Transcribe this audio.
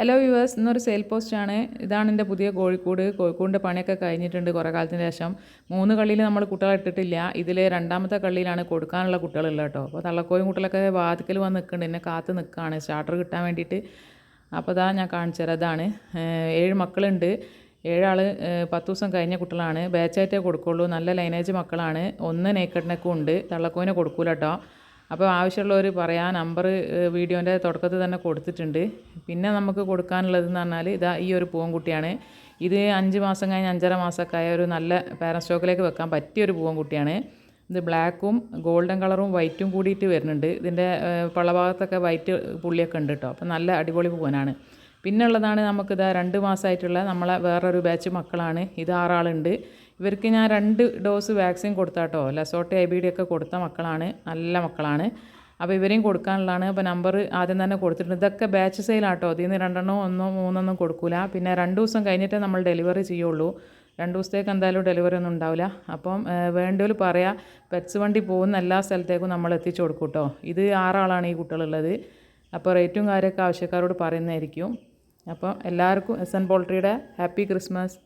Hello viewers ഇന്നൊരു sale പോസ്റ്റാണ് ഇതാണ് എന്റെ പുതിയ കോഴിക്കോട്. കോഴിക്കോടിന്റെ പണിയൊക്കെ കഴിഞ്ഞിട്ടുണ്ട് കുറേ കാലത്തിന് ശേഷം. മൂന്ന് കള്ളിയിൽ നമ്മൾ കുട്ടികളെ ഇട്ടിട്ടില്ല. ഇതിൽ രണ്ടാമത്തെ കള്ളിയിലാണ് കൊടുക്കാനുള്ള കുട്ടികളുള്ളത് കേട്ടോ. അപ്പോൾ തള്ളക്കോയും കുട്ടികളൊക്കെ വാതിക്കൽ വന്ന് നിൽക്കുന്നുണ്ട്. എന്നെ കാത്ത് നിൽക്കുകയാണ്. സ്റ്റാർട്ടർ കിട്ടാൻ വേണ്ടിയിട്ട്. അപ്പോൾ ഇതാ ഞാൻ കാണിച്ചു തരാം. ഇതാണ്. ഏഴ് മക്കളുണ്ട്. ഏഴാൾ പത്ത് ദിവസം കഴിഞ്ഞ കുട്ടികളാണ്. ബാച്ചായിട്ടേ കൊടുക്കുള്ളൂ. നല്ല ലൈനേജ് മക്കളാണ്. ഒന്ന് നേക്കഡിനൊക്കെ ഉണ്ട്. തള്ളക്കോയിനെ കൊടുക്കൂല കേട്ടോ. അപ്പോൾ ആവശ്യമുള്ളവർ പറയാൻ നമ്പർ വീഡിയോന്റെ തുടക്കത്തിൽ തന്നെ കൊടുത്തിട്ടുണ്ട്. പിന്നെ നമുക്ക് കൊടുക്കാനുള്ളതെന്ന് പറഞ്ഞാൽ ഇതാ ഈ ഒരു പൂവൻകുട്ടിയാണ്. ഇത് അഞ്ച് മാസം കഴിഞ്ഞ് അഞ്ചര മാസമൊക്കെ ആയ ഒരു നല്ല പാരൻ സ്റ്റോക്കിലേക്ക് വെക്കാൻ പറ്റിയ ഒരു പൂവൻകുട്ടിയാണ്. ഇത് ബ്ലാക്കും ഗോൾഡൻ കളറും വൈറ്റും കൂടിയിട്ട് വരുന്നുണ്ട്. ഇതിന്റെ പള്ളഭാഗത്തൊക്കെ വൈറ്റ് പുള്ളിയൊക്കെ ഉണ്ട് കേട്ടോ. അപ്പോൾ നല്ല അടിപൊളി പൂവനാണ്. പിന്നെ ഉള്ളതാണ് നമുക്കിത് രണ്ട് മാസമായിട്ടുള്ള നമ്മളെ വേറൊരു ബാച്ച് മക്കളാണ്. ഇത് ആറാളുണ്ട്. ഇവർക്ക് ഞാൻ രണ്ട് ഡോസ് വാക്സിൻ കൊടുത്താട്ടോ. ലസോട്ടി ഐ ബി ഡി ഒക്കെ കൊടുത്ത മക്കളാണ്. നല്ല മക്കളാണ്. അപ്പോൾ ഇവരെയും കൊടുക്കാനുള്ളതാണ്. അപ്പോൾ നമ്പർ ആദ്യം തന്നെ കൊടുത്തിട്ടുണ്ട്. ഇതൊക്കെ ബാച്ച് സെയിലാട്ടോ ഇതിൽ നിന്ന് രണ്ടെണ്ണോ ഒന്നോ മൂന്നൊന്നും കൊടുക്കൂല. പിന്നെ രണ്ട് ദിവസം കഴിഞ്ഞിട്ടേ നമ്മൾ ഡെലിവറി ചെയ്യുള്ളൂ. രണ്ട് ദിവസത്തേക്ക് എന്തായാലും ഡെലിവറി ഒന്നും ഉണ്ടാവില്ല. അപ്പം വേണ്ടവർ പറയാം പെറ്റ്സ് വണ്ടി പോകുന്ന എല്ലാ സ്ഥലത്തേക്കും നമ്മൾ എത്തിച്ചു കൊടുക്കും കേട്ടോ ഇത് ആറാളാണ് ഈ കുട്ടികളുള്ളത്. അപ്പോൾ റേറ്റും കാര്യമൊക്കെ ആവശ്യക്കാരോട് പറയുന്നതായിരിക്കും. അപ്പോൾ എല്ലാവർക്കും എസ് എൻ പോൾട്രിയുടെ ഹാപ്പി ക്രിസ്മസ്